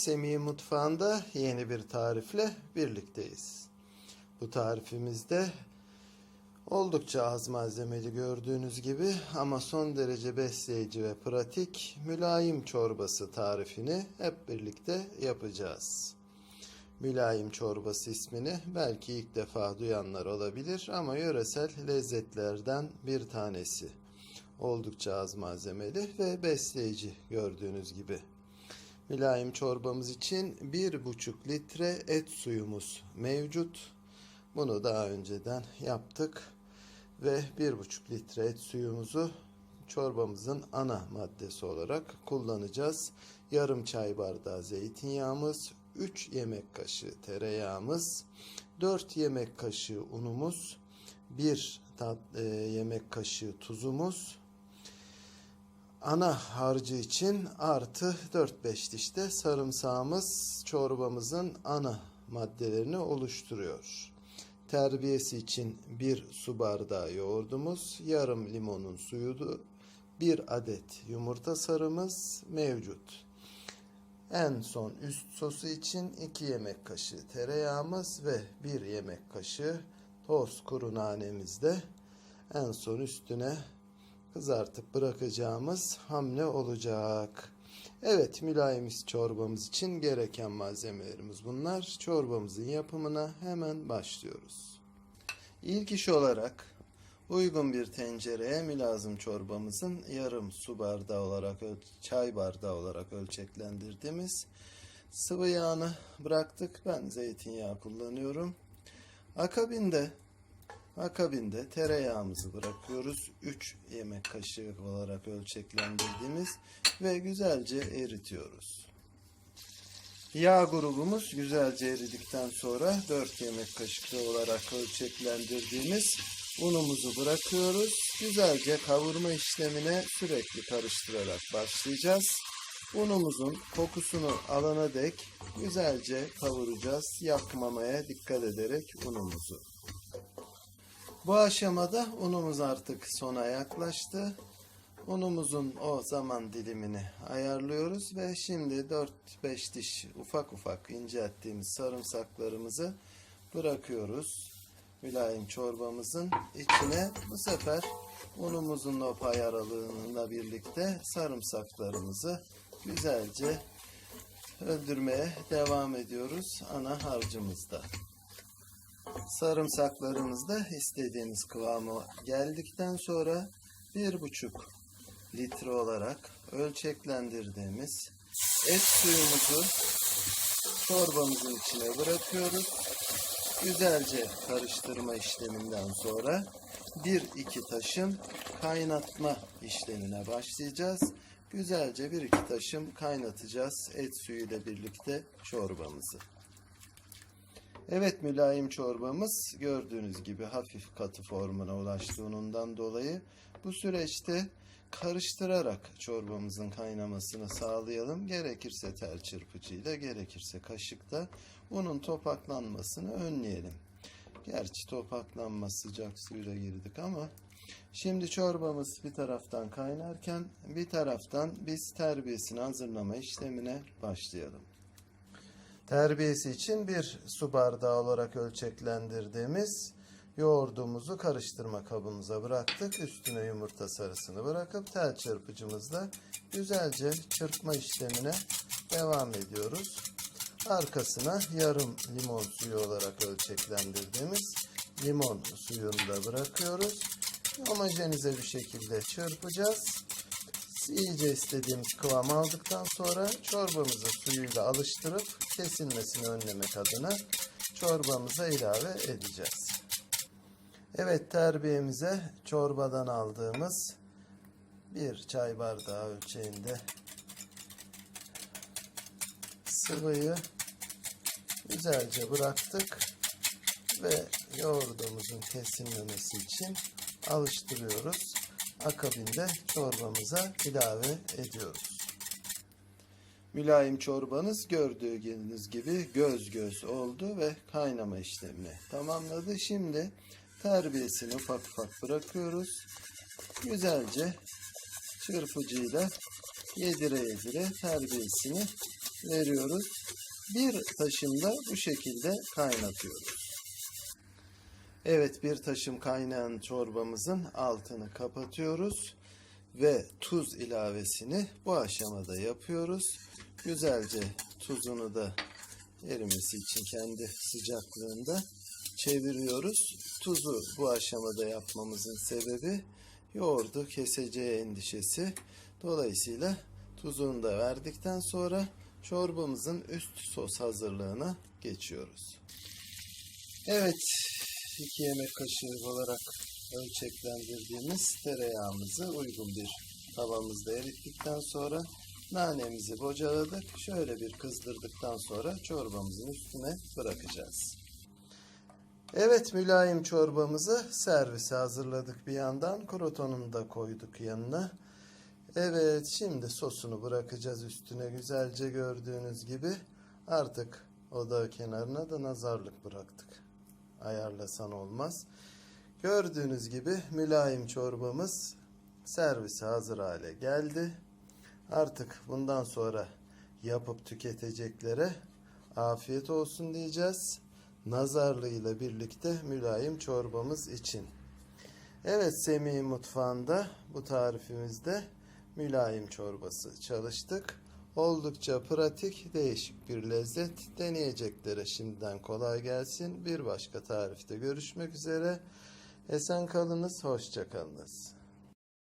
Semih Mutfağı'nda yeni bir tarifle birlikteyiz. Bu tarifimizde oldukça az malzemeli gördüğünüz gibi ama son derece besleyici ve pratik mülayim çorbası tarifini hep birlikte yapacağız. Mülayim çorbası ismini belki ilk defa duyanlar olabilir ama yöresel lezzetlerden bir tanesi. Oldukça az malzemeli ve besleyici gördüğünüz gibi. Mülayim çorbamız için 1,5 litre et suyumuz mevcut. Bunu daha önceden yaptık ve 1,5 litre et suyumuzu çorbamızın ana maddesi olarak kullanacağız. Yarım çay bardağı zeytinyağımız, 3 yemek kaşığı tereyağımız, 4 yemek kaşığı unumuz, 1 tat, e, yemek kaşığı tuzumuz, ana harcı için artı 4-5 dişte sarımsağımız çorbamızın ana maddelerini oluşturuyor. Terbiyesi için bir su bardağı yoğurdumuz, yarım limonun suyu, bir adet yumurta sarımız mevcut. En son üst sosu için 2 yemek kaşığı tereyağımız ve 1 yemek kaşığı toz kuru nanemiz de en son üstüne kızartıp bırakacağımız hamle olacak. Evet mülayimiz çorbamız için gereken malzemelerimiz bunlar. Çorbamızın yapımına hemen başlıyoruz. İlk iş olarak uygun bir tencereye mülazım çorbamızın yarım su bardağı olarak çay bardağı olarak ölçeklendirdiğimiz sıvı yağını bıraktık. Ben zeytinyağı kullanıyorum. Akabinde Akabinde tereyağımızı bırakıyoruz. 3 yemek kaşığı olarak ölçeklendirdiğimiz ve güzelce eritiyoruz. Yağ grubumuz güzelce eridikten sonra 4 yemek kaşığı olarak ölçeklendirdiğimiz unumuzu bırakıyoruz. Güzelce kavurma işlemine sürekli karıştırarak başlayacağız. Unumuzun kokusunu alana dek güzelce kavuracağız. Yakmamaya dikkat ederek unumuzu. Bu aşamada unumuz artık sona yaklaştı. Unumuzun o zaman dilimini ayarlıyoruz ve şimdi 4-5 diş ufak ufak incelttiğimiz sarımsaklarımızı bırakıyoruz. Mülayim çorbamızın içine bu sefer unumuzun o pay aralığıyla birlikte sarımsaklarımızı güzelce öldürmeye devam ediyoruz ana harcımızda. Sarımsaklarımız da istediğimiz kıvama geldikten sonra bir buçuk litre olarak ölçeklendirdiğimiz et suyumuzu çorbamızın içine bırakıyoruz. Güzelce karıştırma işleminden sonra bir iki taşım kaynatma işlemine başlayacağız. Güzelce bir iki taşım kaynatacağız et suyu ile birlikte çorbamızı. Evet mülayim çorbamız gördüğünüz gibi hafif katı formuna ulaştığından dolayı bu süreçte karıştırarak çorbamızın kaynamasını sağlayalım. Gerekirse tel çırpıcıyla gerekirse kaşıkta unun topaklanmasını önleyelim. Gerçi topaklanma sıcak suyla girdik ama şimdi çorbamız bir taraftan kaynarken bir taraftan biz terbiyesini hazırlama işlemine başlayalım. Terbiyesi için bir su bardağı olarak ölçeklendirdiğimiz yoğurdumuzu karıştırma kabımıza bıraktık. Üstüne yumurta sarısını bırakıp tel çırpıcımızla güzelce çırpma işlemine devam ediyoruz. Arkasına yarım limon suyu olarak ölçeklendirdiğimiz limon suyunu da bırakıyoruz. Homojenize bir şekilde çırpacağız iyice istediğimiz kıvam aldıktan sonra çorbamızı suyuyla alıştırıp kesilmesini önlemek adına çorbamıza ilave edeceğiz. Evet terbiyemize çorbadan aldığımız bir çay bardağı ölçeğinde sıvıyı güzelce bıraktık ve yoğurdumuzun kesilmemesi için alıştırıyoruz akabinde çorbamıza ilave ediyoruz. Mülayim çorbanız gördüğünüz gibi göz göz oldu ve kaynama işlemini tamamladı. Şimdi terbiyesini ufak ufak bırakıyoruz. Güzelce çırpıcıyla yedire yedire terbiyesini veriyoruz. Bir taşımda bu şekilde kaynatıyoruz. Evet bir taşım kaynayan çorbamızın altını kapatıyoruz ve tuz ilavesini bu aşamada yapıyoruz. Güzelce tuzunu da erimesi için kendi sıcaklığında çeviriyoruz. Tuzu bu aşamada yapmamızın sebebi yoğurdu keseceği endişesi. Dolayısıyla tuzunu da verdikten sonra çorbamızın üst sos hazırlığına geçiyoruz. Evet, 2 yemek kaşığı olarak ölçeklendirdiğimiz tereyağımızı uygun bir tavamızda erittikten sonra nanemizi bocaladık. Şöyle bir kızdırdıktan sonra çorbamızın üstüne bırakacağız. Evet mülayim çorbamızı servise hazırladık bir yandan. Krotonunu da koyduk yanına. Evet şimdi sosunu bırakacağız üstüne güzelce gördüğünüz gibi. Artık oda kenarına da nazarlık bıraktık. Ayarlasan olmaz. Gördüğünüz gibi mülayim çorbamız servise hazır hale geldi. Artık bundan sonra yapıp tüketeceklere afiyet olsun diyeceğiz. Nazarlığıyla birlikte mülayim çorbamız için. Evet Semih mutfağında bu tarifimizde mülayim çorbası çalıştık. Oldukça pratik, değişik bir lezzet. Deneyeceklere şimdiden kolay gelsin. Bir başka tarifte görüşmek üzere. Esen kalınız, hoşça kalınız.